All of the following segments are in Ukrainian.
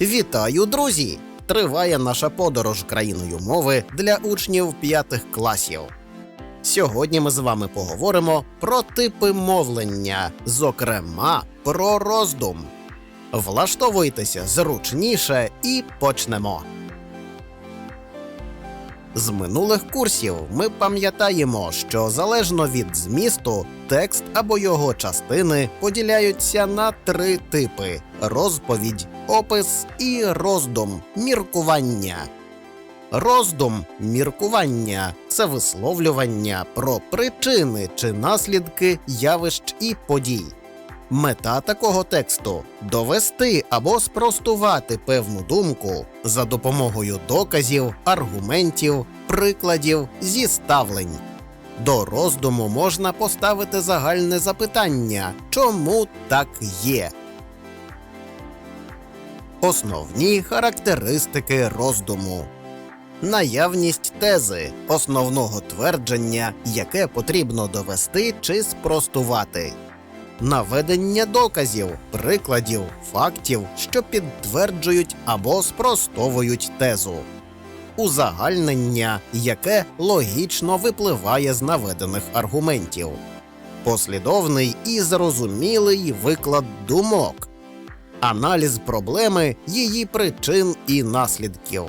Вітаю, друзі! Триває наша подорож країною мови для учнів п'ятих класів. Сьогодні ми з вами поговоримо про типи мовлення, зокрема про роздум. Влаштовуйтеся зручніше і почнемо. З минулих курсів ми пам'ятаємо, що залежно від змісту, текст або його частини поділяються на три типи: розповідь, опис і роздум міркування. Роздум міркування це висловлювання про причини чи наслідки явищ і подій. Мета такого тексту довести або спростувати певну думку за допомогою доказів, аргументів, прикладів, зіставлень. До роздуму можна поставити загальне запитання, чому так є. Основні характеристики роздуму. Наявність тези основного твердження, яке потрібно довести чи спростувати. Наведення доказів, прикладів, фактів, що підтверджують або спростовують тезу. Узагальнення, яке логічно випливає з наведених аргументів. Послідовний і зрозумілий виклад думок. Аналіз проблеми, її причин і наслідків.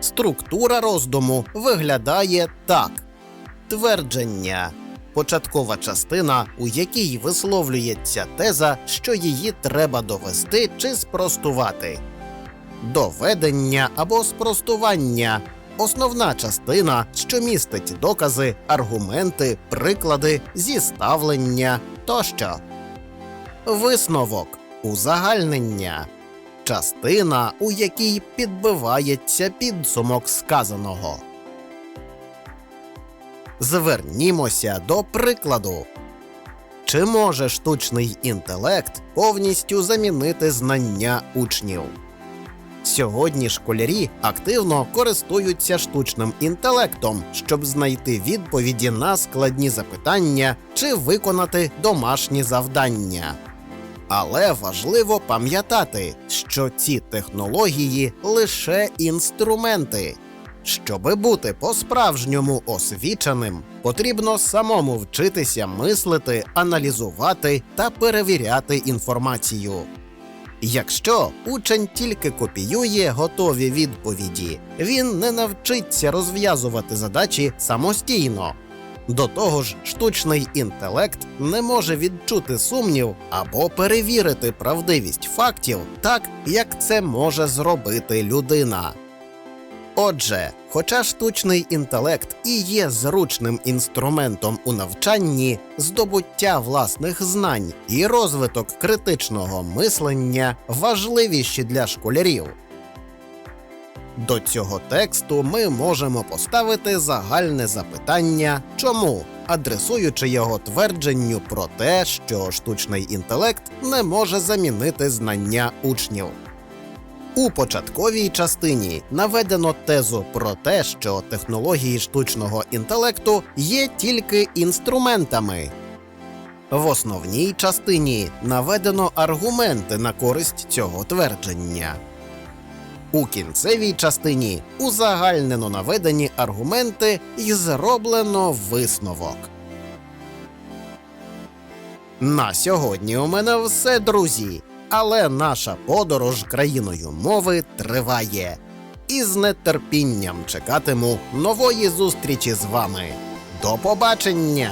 Структура роздуму виглядає так: твердження початкова частина, у якій висловлюється теза, що її треба довести чи спростувати. Доведення або спростування основна частина, що містить докази, аргументи, приклади, зіставлення тощо. Висновок узагальнення частина, у якій підбивається підсумок сказаного. Звернімося до прикладу. Чи може штучний інтелект повністю замінити знання учнів? Сьогодні школярі активно користуються штучним інтелектом, щоб знайти відповіді на складні запитання чи виконати домашні завдання. Але важливо пам'ятати, що ці технології лише інструменти. Щоби бути по-справжньому освіченим, потрібно самому вчитися мислити, аналізувати та перевіряти інформацію. Якщо учень тільки копіює готові відповіді, він не навчиться розв'язувати задачі самостійно. До того ж, штучний інтелект не може відчути сумнів або перевірити правдивість фактів так, як це може зробити людина. Отже, хоча штучний інтелект і є зручним інструментом у навчанні, здобуття власних знань і розвиток критичного мислення важливіші для школярів. До цього тексту ми можемо поставити загальне запитання чому, адресуючи його твердженню про те, що штучний інтелект не може замінити знання учнів. У початковій частині наведено тезу про те, що технології штучного інтелекту є тільки інструментами. В основній частині наведено аргументи на користь цього твердження. У кінцевій частині узагальнено наведені аргументи і зроблено висновок. На сьогодні у мене все, друзі. Але наша подорож країною мови триває. І з нетерпінням чекатиму нової зустрічі з вами. До побачення!